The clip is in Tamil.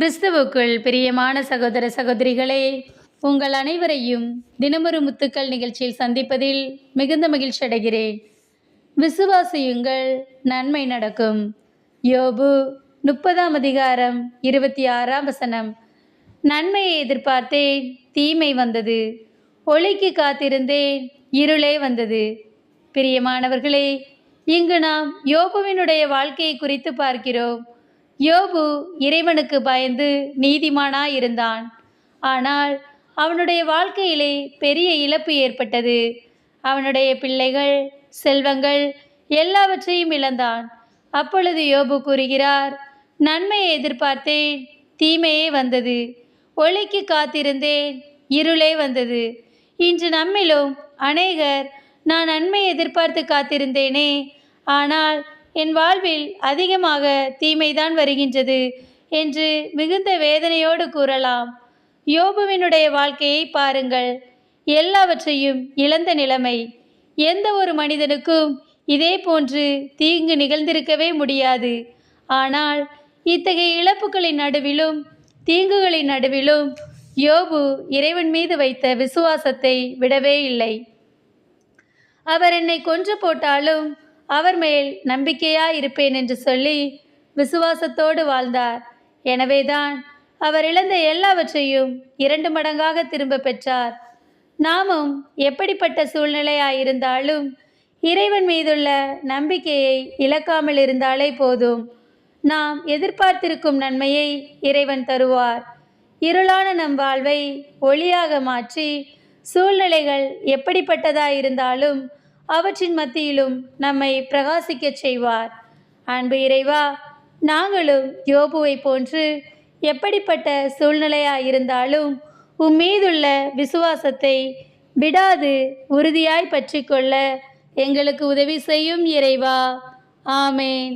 கிறிஸ்துவுக்குள் பிரியமான சகோதர சகோதரிகளே உங்கள் அனைவரையும் தினமொரு முத்துக்கள் நிகழ்ச்சியில் சந்திப்பதில் மிகுந்த மகிழ்ச்சி அடைகிறேன். விசுவாசியுங்கள் நன்மை நடக்கும். யோபு முப்பதாம் அதிகாரம் இருபத்தி ஆறாம் வசனம். நன்மையை எதிர்பார்த்தேன் தீமை வந்தது. ஒளிக்கு காத்திருந்தேன் இருளே வந்தது. பிரியமானவர்களே இங்கு நாம் யோபுவினுடைய வாழ்க்கையை குறித்து பார்க்கிறோம். யோபு இறைவனுக்கு பயந்து நீதிமானா இருந்தான் ஆனால் அவனுடைய வாழ்க்கையிலே பெரிய இழப்பு ஏற்பட்டது. அவனுடைய பிள்ளைகள் செல்வங்கள் எல்லாவற்றையும் இழந்தான். அப்பொழுது யோபு கூறுகிறார் நன்மையை எதிர்பார்த்தேன் தீமையே வந்தது. ஒளிக்கு காத்திருந்தேன் இருளே வந்தது. இன்று நம்மிலும் அநேகர் நான் நன்மை எதிர்பார்த்து காத்திருந்தேனே. ஆனால் என் வாழ்வில் அதிகமாக தீமைதான் வருகின்றது என்று மிகுந்த வேதனையோடு கூறலாம். யோபுவினுடைய வாழ்க்கையை பாருங்கள். எல்லாவற்றையும் இழந்த நிலைமை. எந்த ஒரு மனிதனுக்கும் இதே போன்று தீங்கு நிகழ்ந்திருக்கவே முடியாது. ஆனால் இத்தகைய இழப்புகளின் நடுவிலும் தீங்குகளின் நடுவிலும் யோபு இறைவன் மீது வைத்த விசுவாசத்தை விடவே இல்லை. அவர் என்னை கொன்று போட்டாலும் அவர் மேல் நம்பிக்கையாய் இருப்பேன் என்று சொல்லி விசுவாசத்தோடு வாழ்ந்தார். எனவேதான் அவர் இழந்த எல்லாவற்றையும் இரண்டு மடங்காக திரும்ப பெற்றார். நாமும் எப்படிப்பட்ட சூழ்நிலையாயிருந்தாலும் இறைவன் மீதுள்ள நம்பிக்கையை இழக்காமல் இருந்தாலே போதும். நாம் எதிர்பார்த்திருக்கும் நன்மையை இறைவன் தருவார். இருளான நம் வாழ்வை ஒளியாக மாற்றி சூழ்நிலைகள் எப்படிப்பட்டதாயிருந்தாலும் அவற்றின் மத்தியிலும் நம்மை பிரகாசிக்கச் செய்வார். அன்பு இறைவா நாங்களும் யோபுவை போன்று எப்படிப்பட்ட சூழ்நிலையாயிருந்தாலும் உம் மீதுள்ள விசுவாசத்தை விடாது உறுதியாய் பற்றிக்கொள்ள எங்களுக்கு உதவி செய்யும் இறைவா. ஆமேன்.